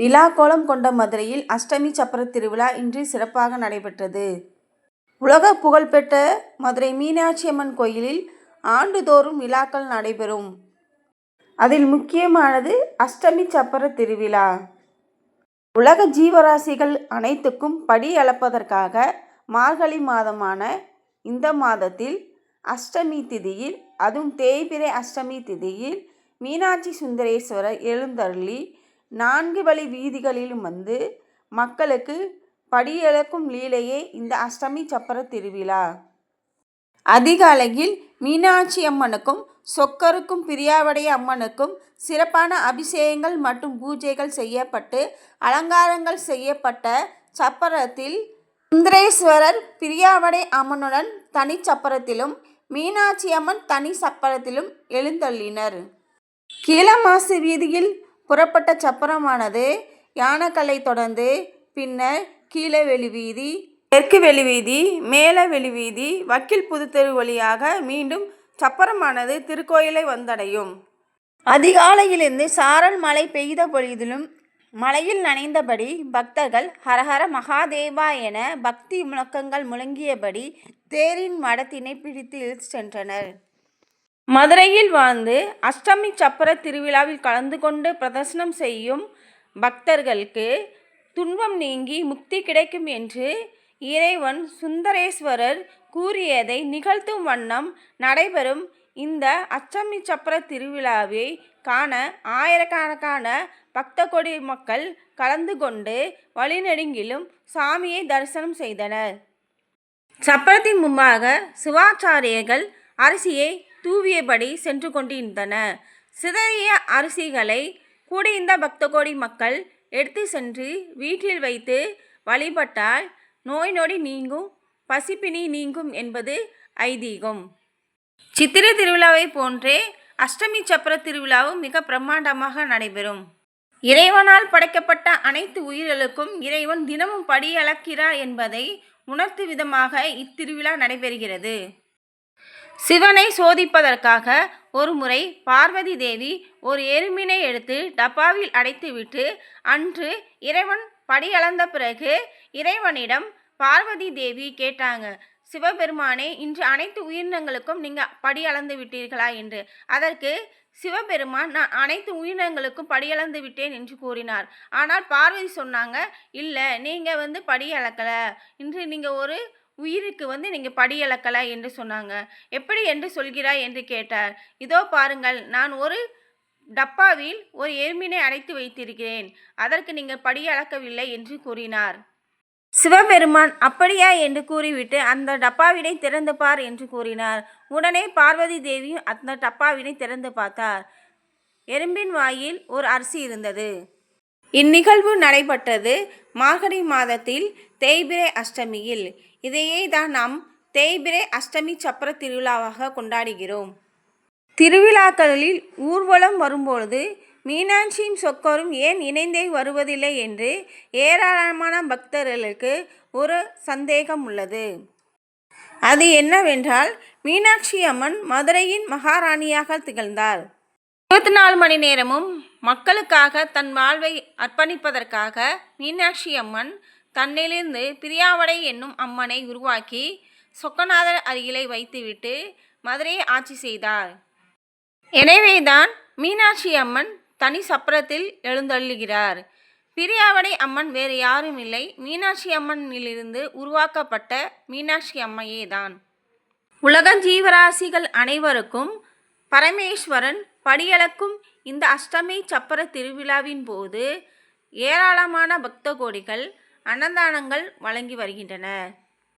விழாக்கோலம் கொண்ட மதுரையில் அஷ்டமி சப்பர திருவிழா இன்று சிறப்பாக நடைபெற்றது. உலக புகழ்பெற்ற மதுரை மீனாட்சி அம்மன் கோயிலில் ஆண்டுதோறும் விழாக்கள் நடைபெறும். அதில் முக்கியமானது அஷ்டமி சப்பர திருவிழா. உலக ஜீவராசிகள் அனைத்துக்கும் படி அளப்பதற்காக மார்கழி மாதமான இந்த மாதத்தில் அஷ்டமி திதியில் அதுவும் தேய்பிறை அஷ்டமி திதியில் மீனாட்சி சுந்தரேஸ்வரர் எழுந்தருளி நான்கு வழி வீதிகளிலும் வந்து மக்களுக்கு படியிழக்கும் லீலையே இந்த அஷ்டமி சப்பர திருவிழா. அதிகாலையில் மீனாட்சி அம்மனுக்கும் சொக்கருக்கும் பிரியாவடைய அம்மனுக்கும் சிறப்பான அபிஷேகங்கள் மற்றும் பூஜைகள் செய்யப்பட்டு அலங்காரங்கள் செய்யப்பட்ட சப்பரத்தில் சுந்தரேஸ்வரர் பிரியாவடை அம்மனுடன் தனிச்சப்பரத்திலும் மீனாட்சி அம்மன் தனி சப்பரத்திலும் எழுந்தள்ளினர் கீழமாசி வீதியில் புறப்பட்ட சப்பரமானது யானக்கல்லை தொடர்ந்து பின்னர் கீழவெளிவீதி தெற்கு வெளிவீதி மேலே வெளிவீதி வக்கீல் புதுத்தெரு வழியாக மீண்டும் சப்பரமானது திருக்கோயிலை வந்தடையும். அதிகாலையிலிருந்து சாரல் மழை பெய்த பொழுதிலும் மலையில் நனைந்தபடி பக்தர்கள் ஹரஹர மகாதேவா என பக்தி முழக்கங்கள் முழங்கியபடி தேரின் மடத்தினை பிடித்து இழுத்துச் சென்றனர். மதுரையில் வாழ்ந்து அஷ்டமி சப்பர திருவிழாவில் கலந்து கொண்டு பிரதர்சனம் செய்யும் பக்தர்களுக்கு துன்பம் நீங்கி முக்தி கிடைக்கும் என்று இறைவன் சுந்தரேஸ்வரர் கூறியதை நிகழ்த்தும் வண்ணம் நடைபெறும் இந்த அச்சமி சப்பர திருவிழாவை காண ஆயிரக்கணக்கான பக்த கொடி மக்கள் கலந்து கொண்டு வழிநெடுங்கிலும் சாமியை தரிசனம் செய்தனர். சப்பரத்தின் முன்பாக சிவாச்சாரியர்கள் அரிசியை தூவியபடி சென்று கொண்டிருந்தன சிதறிய அரிசிகளை கூடியிருந்த பக்தகோடி மக்கள் எடுத்துச் சென்று வீட்டில் வைத்து வழிபட்டால் நோய் நொடி நீங்கும் பசிப்பினி நீங்கும் என்பது ஐதீகம். சித்திரை திருவிழாவை போன்றே அஷ்டமி சப்பர திருவிழாவும் மிக பிரம்மாண்டமாக நடைபெறும். இறைவனால் படைக்கப்பட்ட அனைத்து உயிர்களுக்கும் இறைவன் தினமும் படியளக்கிறார் என்பதை உணர்த்து விதமாக இத்திருவிழா நடைபெறுகிறது. சிவனை சோதிப்பதற்காக ஒருமுறை பார்வதி தேவி ஒரு எருமினை எடுத்து டப்பாவில் அடைத்துவிட்டு அன்று இறைவன் படியளந்த பிறகு இறைவனிடம் பார்வதி தேவி கேட்டாங்க சிவபெருமானே இன்று அனைத்து உயிரினங்களுக்கும் நீங்கள் படி அளந்து விட்டீர்களா என்று. அதற்கு சிவபெருமான் நான் அனைத்து உயிரினங்களுக்கும் படி அளந்து விட்டேன் என்று கூறினார். ஆனால் பார்வதி சொன்னாங்க இல்லை நீங்கள் வந்து படி அளக்கல. இன்று நீங்கள் ஒரு உயிருக்கு வந்து நீங்கள் படி என்று சொன்னாங்க. எப்படி என்று சொல்கிறாய் என்று கேட்டார். இதோ பாருங்கள் நான் ஒரு டப்பாவில் ஒரு எறும்பினை அடைத்து வைத்திருக்கிறேன். அதற்கு நீங்கள் படி அளக்கவில்லை என்று கூறினார். சிவபெருமான் அப்படியா என்று கூறிவிட்டு அந்த டப்பாவினை திறந்து பார் என்று கூறினார். உடனே பார்வதி தேவியும் அந்த டப்பாவினை திறந்து பார்த்தார். எறும்பின் வாயில் ஒரு அரிசி இருந்தது. இந்நிகழ்வு நடைபெற்றது மார்கழி மாதத்தில் தேய்பிரை அஷ்டமியில். இதையே தான் நாம் தேய்பிறை அஷ்டமி சப்பர திருவிழாவாக கொண்டாடுகிறோம். திருவிழாக்களில் ஊர்வலம் வரும்பொழுது மீனாட்சியும் சொக்கரும் ஏன் இணைந்தே வருவதில்லை என்று ஏராளமான பக்தர்களுக்கு ஒரு சந்தேகம் உள்ளது. அது என்னவென்றால் மீனாட்சி அம்மன் மதுரையின் மகாராணியாக திகழ்ந்தார். இருபத்தி நாலு மணி நேரமும் மக்களுக்காக தன் வாழ்வை அர்ப்பணிப்பதற்காக மீனாட்சி அம்மன் தன்னிலிருந்து பிரியாவடை என்னும் அம்மனை உருவாக்கி சொக்கநாதர் அருகிலே வைத்துவிட்டு மதுரையை ஆட்சி செய்தார். எனவேதான் மீனாட்சி அம்மன் தனி சப்பரத்தில் எழுந்தள்ளுகிறார் பிரியாவடை அம்மன் வேறு யாரும் இல்லை மீனாட்சி அம்மனிலிருந்து உருவாக்கப்பட்ட மீனாட்சி அம்மையே தான். உலக ஜீவராசிகள் அனைவருக்கும் பரமேஸ்வரன் படியளக்கும் இந்த அஷ்டமி சப்பர திருவிழாவின் போது ஏராளமான பக்த கோடிகள் அன்னதானங்கள் வழங்கி வருகின்றனர்.